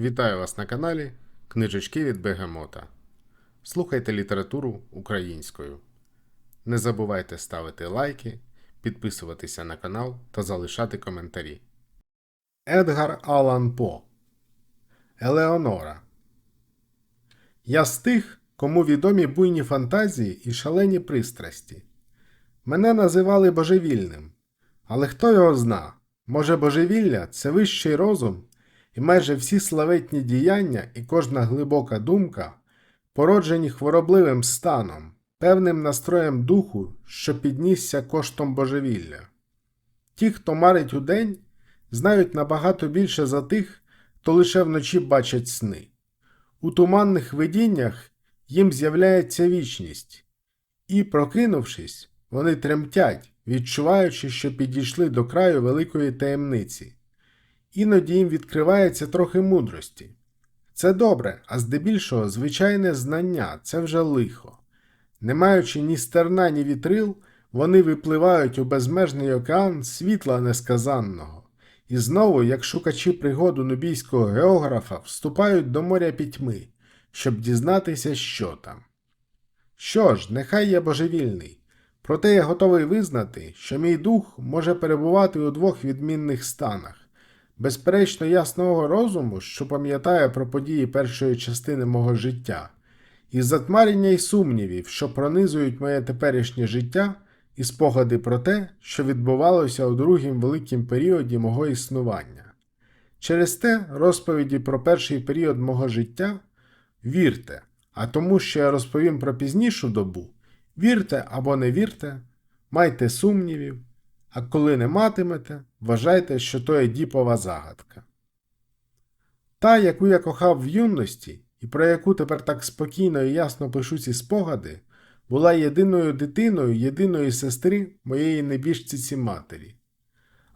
Вітаю вас на каналі Книжечки від Бегемота. Слухайте літературу українською. Не забувайте ставити лайки, підписуватися на канал та залишати коментарі. Едгар Алан По Елеонора. Я з тих, кому відомі буйні фантазії і шалені пристрасті. Мене називали божевільним. Але хто його зна? Може, божевілля це вищий розум, і майже всі славетні діяння і кожна глибока думка породжені хворобливим станом, певним настроєм духу, що піднісся коштом божевілля. Ті, хто марить удень, знають набагато більше за тих, хто лише вночі бачить сни. У туманних видіннях їм з'являється вічність, і, прокинувшись, вони тремтять, відчуваючи, що підійшли до краю великої таємниці. Іноді їм відкривається трохи мудрості. Це добре, а здебільшого звичайне знання це вже лихо. Не маючи ні стерна, ні вітрил, вони випливають у безмежний океан світла несказанного, і знову, як шукачі пригоду нубійського географа, вступають до моря пітьми, щоб дізнатися, що там. Що ж, нехай я божевільний, проте я готовий визнати, що мій дух може перебувати у двох відмінних станах безперечно ясного розуму, що пам'ятає про події першої частини мого життя, і затмарення й сумнівів, що пронизують моє теперішнє життя, і спогади про те, що відбувалося у другім великім періоді мого існування. Через те розповіді про перший період мого життя вірте, а тому, що я розповім про пізнішу добу, вірте або не вірте, майте сумнівів, а коли не матимете, вважайте, що то є діпова загадка. Та, яку я кохав в юності, і про яку тепер так спокійно і ясно пишу ці спогади, була єдиною дитиною єдиної сестри моєї небіжциці матері.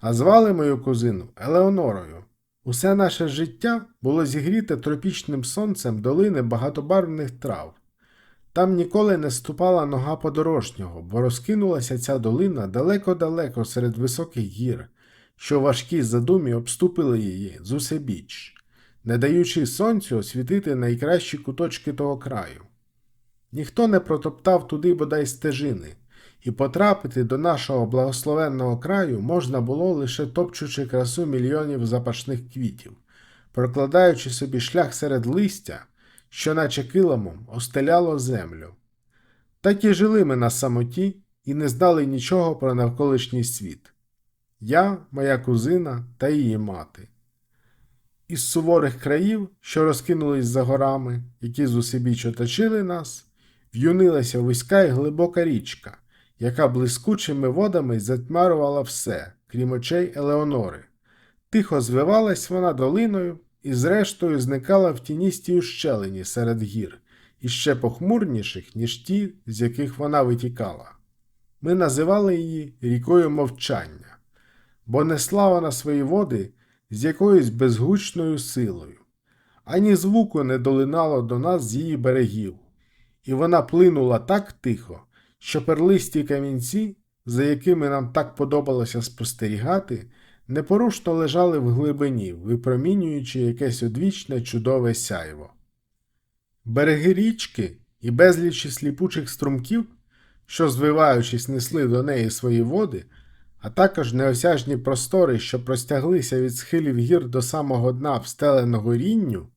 А звали мою кузину Елеонорою. Усе наше життя було зігріте тропічним сонцем долини багатобарвних трав. Там ніколи не ступала нога подорожнього, бо розкинулася ця долина далеко-далеко серед високих гір, що важкі задумі обступили її з усебіч, не даючи сонцю освітити найкращі куточки того краю. Ніхто не протоптав туди бодай стежини, і потрапити до нашого благословенного краю можна було лише топчучи красу мільйонів запашних квітів, прокладаючи собі шлях серед листя що наче килимом остеляло землю. Так і жили ми на самоті і не знали нічого про навколишній світ. Я, моя кузина та її мати. Із суворих країв, що розкинулись за горами, які зусибіч оточили нас, в'юнилася вузька і глибока річка, яка блискучими водами затьмарувала все, крім очей Елеонори. Тихо звивалась вона долиною і зрештою зникала в тіністій ущелині серед гір, іще похмурніших, ніж ті, з яких вона витікала. Ми називали її рікою мовчання, бо несла вона свої води з якоюсь безгучною силою, ані звуку не долинало до нас з її берегів, і вона плинула так тихо, що перлисті камінці, за якими нам так подобалося спостерігати, непорушно лежали в глибині, випромінюючи якесь одвічне чудове сяйво. Береги річки і безлічі сліпучих струмків, що, звиваючись, несли до неї свої води, а також неосяжні простори, що простяглися від схилів гір до самого дна встеленого рінню,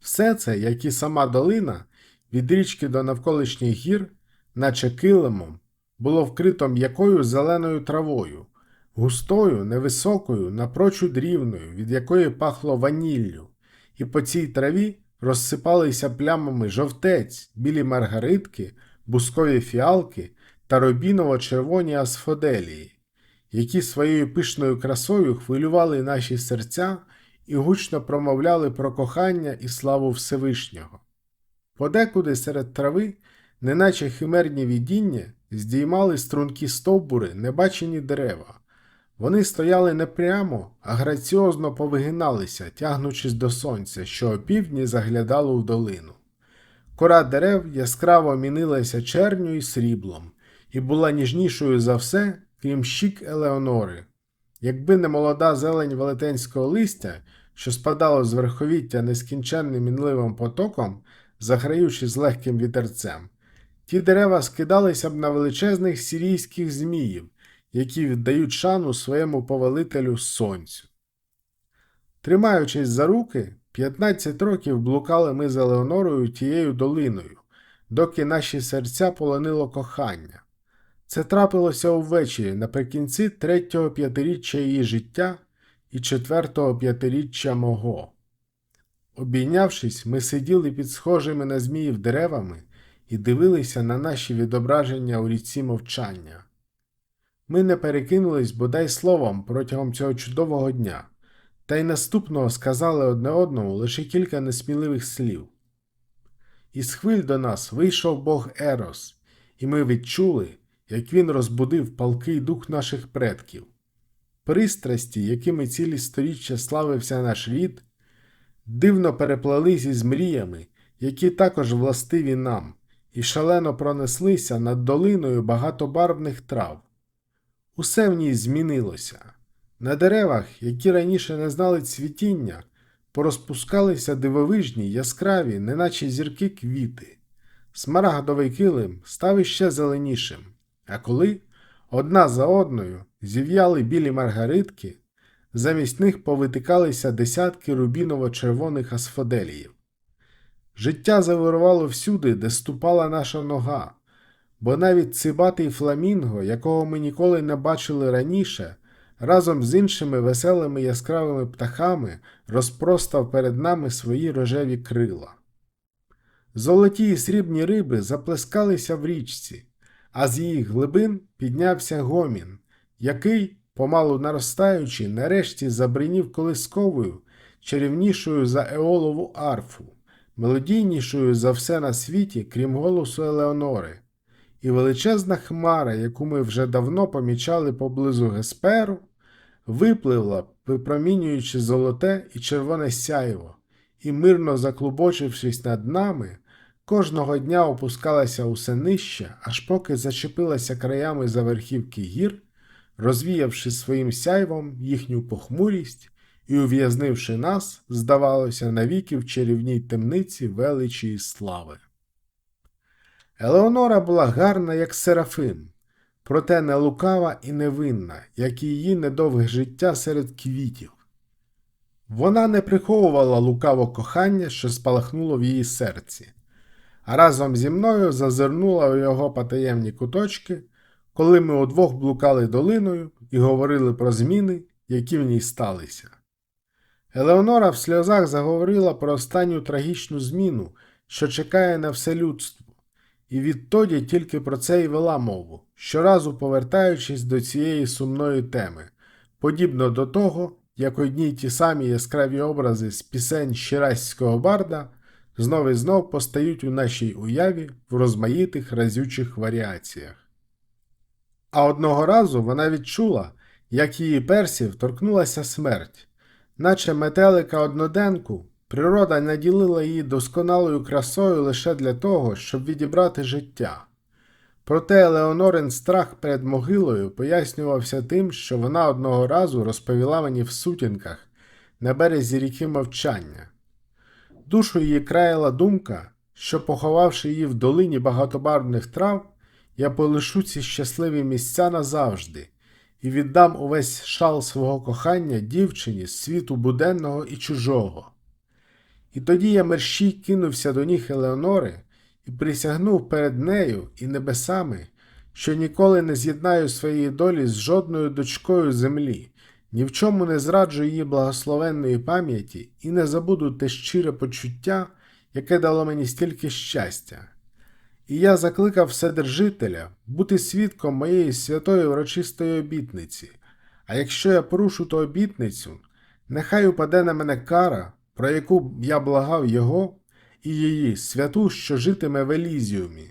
все це, як і сама долина, від річки до навколишніх гір, наче килимом, було вкрито м'якою зеленою травою, густою, невисокою, напрочуд рівною, від якої пахло ваніллю, і по цій траві розсипалися плямами жовтець, білі маргаритки, бускові фіалки та рубіново-червоні асфоделії, які своєю пишною красою хвилювали наші серця і гучно промовляли про кохання і славу Всевишнього. Подекуди серед трави, неначе химерні відіння, здіймали стрункі стовбури небачені дерева. Вони стояли не прямо, а граціозно повигиналися, тягнучись до сонця, що опівдні заглядало в долину. Кора дерев яскраво мінилася черню і сріблом, і була ніжнішою за все, крім щік Елеонори. Якби не молода зелень велетенського листя, що спадало з верховіття нескінченним мінливим потоком, заграючи з легким вітерцем, ті дерева скидалися б на величезних сірійських зміїв, які віддають шану своєму повелителю сонцю. Тримаючись за руки, 15 років блукали ми з Елеонорою тією долиною, доки наші серця полонило кохання. Це трапилося увечері наприкінці третього п'ятиріччя її життя і четвертого п'ятиріччя мого. Обійнявшись, ми сиділи під схожими на зміїв деревами і дивилися на наші відображення у ріці мовчання. Ми не перекинулись бодай словом протягом цього чудового дня, та й наступного сказали одне одному лише кілька несміливих слів. Із хвиль до нас вийшов Бог Ерос, і ми відчули, як він розбудив палкий дух наших предків. Пристрасті, якими цілі сторіччя славився наш рід, дивно переплелись із мріями, які також властиві нам, і шалено пронеслися над долиною багатобарвних трав. Усе в ній змінилося. На деревах, які раніше не знали цвітіння, порозпускалися дивовижні, яскраві, неначе зірки квіти. Смарагдовий килим став іще зеленішим, а коли одна за одною зів'яли білі маргаритки, замість них повитикалися десятки рубіново-червоних асфоделіїв. Життя завирувало всюди, де ступала наша нога, бо навіть цибатий фламінго, якого ми ніколи не бачили раніше, разом з іншими веселими яскравими птахами розпростав перед нами свої рожеві крила. Золоті і срібні риби заплескалися в річці, а з її глибин піднявся гомін, який, помалу наростаючи, нарешті забринів колисковою, чарівнішою за еолову арфу, мелодійнішою за все на світі, крім голосу Елеонори, і величезна хмара, яку ми вже давно помічали поблизу Гесперу, випливла, випромінюючи золоте і червоне сяйво, і, мирно заклубочившись над нами, кожного дня опускалася усе нижче, аж поки зачепилася краями за верхівки гір, розвіявши своїм сяйвом їхню похмурість і ув'язнивши нас, здавалося, навіки в чарівній темниці величі і слави. Елеонора була гарна, як серафим, проте не лукава і невинна, як і її недовге життя серед квітів. Вона не приховувала лукаво кохання, що спалахнуло в її серці, а разом зі мною зазирнула у його потаємні куточки, коли ми удвох блукали долиною і говорили про зміни, які в ній сталися. Елеонора в сльозах заговорила про останню трагічну зміну, що чекає на все людство, і відтоді тільки про це й вела мову, щоразу повертаючись до цієї сумної теми, подібно до того, як одні й ті самі яскраві образи з пісень Щираського барда знов і знов постають у нашій уяві в розмаїтих разючих варіаціях. А одного разу вона відчула, як її персів торкнулася смерть, наче метелика одноденку, природа наділила її досконалою красою лише для того, щоб відібрати життя. Проте Леонорин страх перед могилою пояснювався тим, що вона одного разу розповіла мені в сутінках на березі ріки мовчання. Душу її краяла думка, що, поховавши її в долині багатобарвних трав, я полишу ці щасливі місця назавжди і віддам увесь шал свого кохання дівчині з світу буденного і чужого. І тоді я мерщій кинувся до ніг Елеонори і присягнув перед нею і небесами, що ніколи не з'єднаю своєї долі з жодною дочкою землі, ні в чому не зраджу її благословенної пам'яті і не забуду те щире почуття, яке дало мені стільки щастя. І я закликав Вседержителя бути свідком моєї святої врочистої обітниці, а якщо я порушу ту обітницю, нехай упаде на мене кара, про яку я благав його і її святу, що житиме в Елізіумі,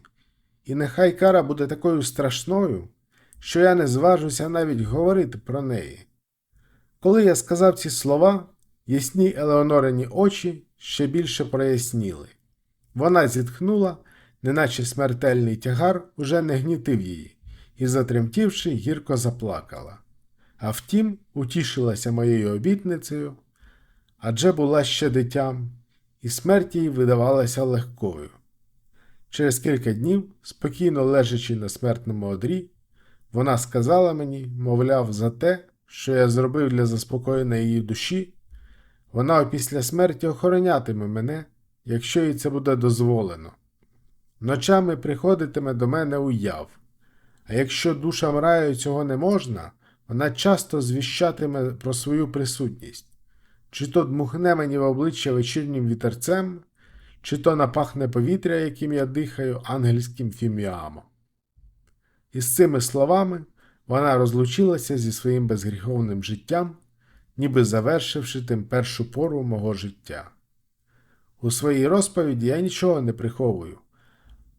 і нехай кара буде такою страшною, що я не зважуся навіть говорити про неї. Коли я сказав ці слова, ясні Елеонорині очі ще більше проясніли. Вона зітхнула, неначе смертельний тягар уже не гнітив її, і, затремтівши, гірко заплакала. А втім, утішилася моєю обітницею, адже була ще дитям, і смерть їй видавалася легкою. Через кілька днів, спокійно лежачи на смертному одрі, вона сказала мені, мовляв, за те, що я зробив для заспокоєння її душі, вона опісля смерті охоронятиме мене, якщо їй це буде дозволено. Ночами приходитиме до мене уяв, а якщо душам раю цього не можна, вона часто звіщатиме про свою присутність, чи то дмухне мені в обличчя вечірнім вітерцем, чи то напахне повітря, яким я дихаю ангельським фіміамом. І з цими словами вона розлучилася зі своїм безгріховним життям, ніби завершивши тим першу пору мого життя. У своїй розповіді я нічого не приховую,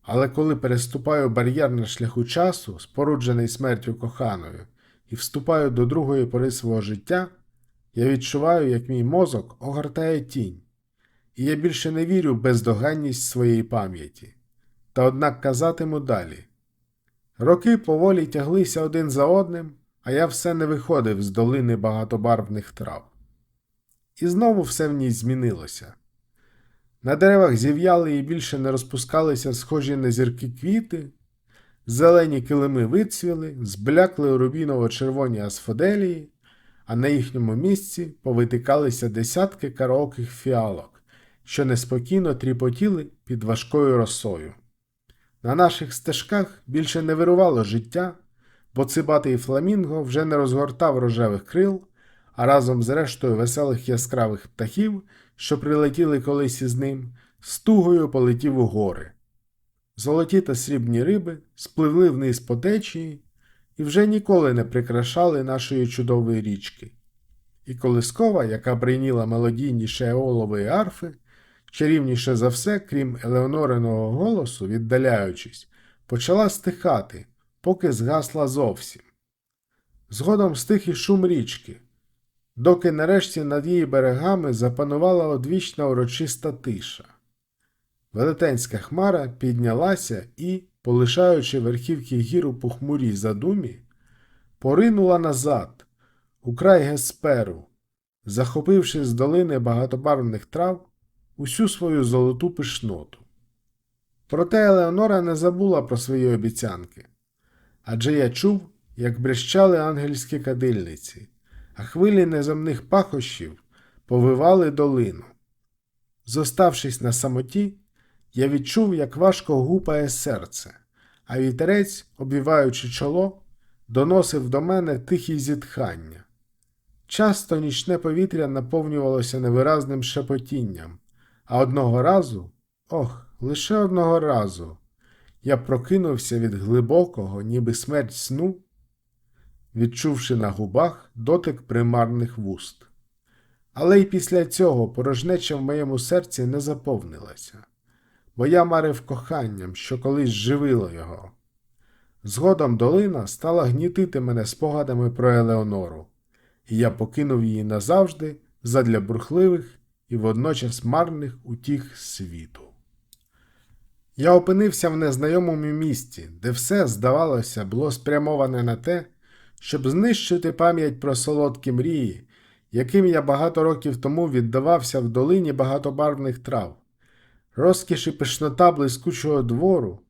але коли переступаю бар'єр на шляху часу, споруджений смертю коханою, і вступаю до другої пори свого життя, я відчуваю, як мій мозок огортає тінь, і я більше не вірю в бездоганність своєї пам'яті. Та однак казатиму далі. Роки поволі тяглися один за одним, а я все не виходив з долини багатобарвних трав. І знову все в ній змінилося. На деревах зів'яли і більше не розпускалися схожі на зірки квіти, зелені килими вицвіли, зблякли рубіново-червоні асфоделії, а на їхньому місці повитикалися десятки караоких фіалок, що неспокійно тріпотіли під важкою росою. На наших стежках більше не вирувало життя, бо цибатий фламінго вже не розгортав рожевих крил, а разом з рештою веселих яскравих птахів, що прилетіли колись із ним, з тугою полетів у гори. Золоті та срібні риби спливли вниз по течії і вже ніколи не прикрашали нашої чудової річки. І колискова, яка брейніла мелодійніше еолової арфи, чарівніше за все, крім Елеонориного голосу, віддаляючись, почала стихати, поки згасла зовсім. Згодом стих і шум річки, доки нарешті над її берегами запанувала одвічна урочиста тиша. Велетенська хмара піднялася і, полишаючи верхівки гір у похмурій задумі, поринула назад, у край Гесперу, захопивши з долини багатобарвних трав усю свою золоту пишноту. Проте Елеонора не забула про свої обіцянки адже я чув, як брещали ангельські кадильниці, а хвилі неземних пахощів повивали долину. Зоставшись на самоті, я відчув, як важко гупає серце, а вітерець, обіваючи чоло, доносив до мене тихі зітхання. Часто нічне повітря наповнювалося невиразним шепотінням, а одного разу, ох, лише одного разу, я прокинувся від глибокого, ніби смерть сну, відчувши на губах дотик примарних вуст. Але й після цього порожнеча в моєму серці не заповнилася, бо я марив коханням, що колись живило його. Згодом долина стала гнітити мене спогадами про Елеонору, і я покинув її назавжди задля бурхливих і водночас марних утіх світу. Я опинився в незнайомому місті, де все, здавалося, було спрямоване на те, щоб знищити пам'ять про солодкі мрії, яким я багато років тому віддавався в долині багатобарвних трав, розкіш і пишнота блискучого двору,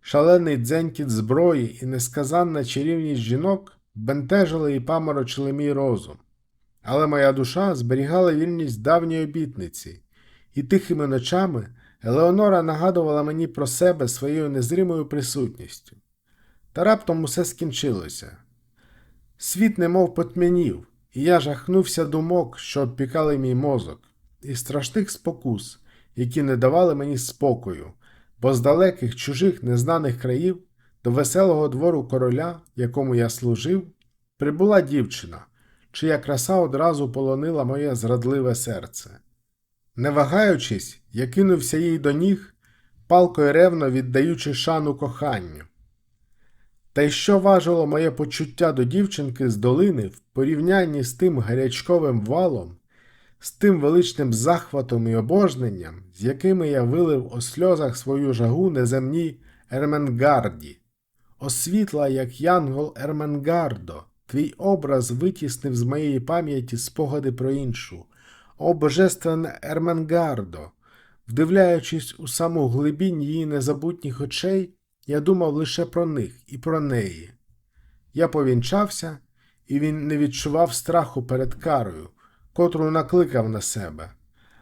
шалений дзенькіт зброї і несказанна чарівність жінок бентежили і паморочили мій розум. Але моя душа зберігала вільність давньої обітниці, і тихими ночами Елеонора нагадувала мені про себе своєю незримою присутністю. Та раптом усе скінчилося. Світ немов потьмянів, і я жахнувся думок, що обпікали мій мозок, і страшних спокус, які не давали мені спокою, бо з далеких чужих незнаних країв до веселого двору короля, якому я служив, прибула дівчина чия краса одразу полонила моє зрадливе серце. Не вагаючись, я кинувся їй до ніг, палко й ревно віддаючи шану коханню. Та й що важило моє почуття до дівчинки з долини в порівнянні з тим гарячковим валом, з тим величним захватом і обожненням, з якими я вилив у сльозах свою жагу неземній Ерменгарді, освітла, як янгол Ерменгардо, Твій образ витіснив з моєї пам'яті спогади про іншу, О божественне Ерменгардо! Вдивляючись у саму глибінь її незабутніх очей, я думав лише про них і про неї. Я повінчався, і він не відчував страху перед карою, котру накликав на себе,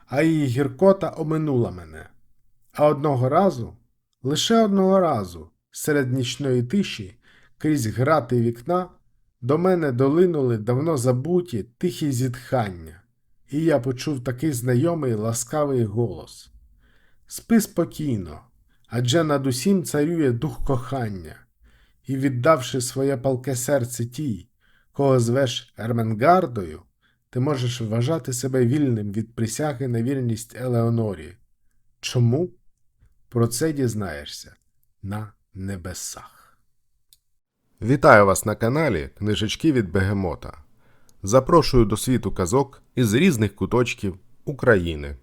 а її гіркота оминула мене. А одного разу, лише одного разу, серед нічної тиші, крізь грати вікна, до мене долинули давно забуті тихі зітхання, і я почув такий знайомий ласкавий голос. Спи спокійно, адже над усім царює дух кохання, і віддавши своє палке серце тій, кого звеш Ерменгардою, ти можеш вважати себе вільним від присяги на вірність Елеонорі. Чому? Про це дізнаєшся на небесах. Вітаю вас на каналі Книжечки від Бегемота. Запрошую до світу казок із різних куточків України.